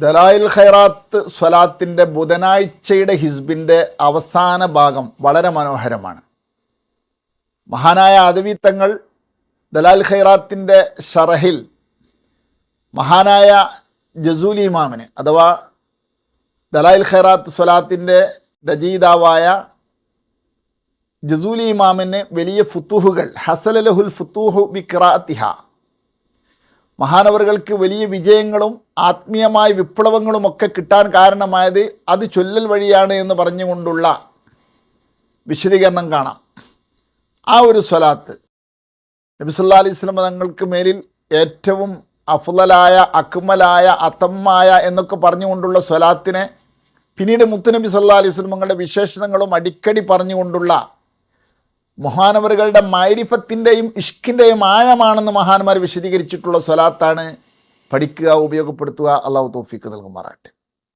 ദലായിൽ ഖൈറാത്ത് സ്വലാത്തിന്റെ ബുധനാഴ്ചയുടെ ഹിസ്ബിന്റെ അവസാന ഭാഗം വളരെ മനോഹരമാണ്. മഹാനായ അദവി തങ്ങൾ ദലാൽ ഖൈറാത്തിന്റെ ഷറഹിൽ മഹാനായ ജസൂലി ഇമാമിന് അഥവാ ദലായിൽ ഖൈറാത്ത് സ്വലാത്തിന്റെ രചയിതാവായ ജസൂലി ഇമാമിന് വലിയ ഫുത്തൂഹുകൾ ഹസലലഹുൽ ഫുത്തൂഹു ബി ഖിറാത്തിഹ. മഹാനവറുകൾക്ക് വലിയ വിജയങ്ങളും ആത്മീയമായ വിപ്ലവങ്ങളും ഒക്കെ കിട്ടാൻ കാരണമായത് അത് ചൊല്ലൽ വഴിയാണ് എന്ന് പറഞ്ഞുകൊണ്ടുള്ള വിശദീകരണം കാണാം. ആ ഒരു സ്വലാത്ത്. നബി സല്ലാ അലൈഹി സ്വലം തങ്ങൾക്ക് മേലിൽ ഏറ്റവും അഫുലായ അക്മലായ അത്തമ്മായ എന്നൊക്കെ പറഞ്ഞുകൊണ്ടുള്ള സ്വലാത്തിനെ പിന്നീട് മുത്തുനബി സല്ലാ അലൈഹി സ്വലമങ്ങളുടെ വിശേഷണങ്ങളും അടിക്കടി പറഞ്ഞുകൊണ്ടുള്ള മഹാനവറുകളുടെ മൈരിഫത്തിന്റെയും ഇഷ്കിന്റെയും ആഴമാണെന്ന് മഹാന്മാർ വിശദീകരിച്ചിട്ടുള്ള സ്വലാത്താണ് പഠിക്കുക ഉപയോഗപ്പെടുത്തുക. അള്ളാഹു തോഫിക്ക് നൽകുമാറാട്ടെ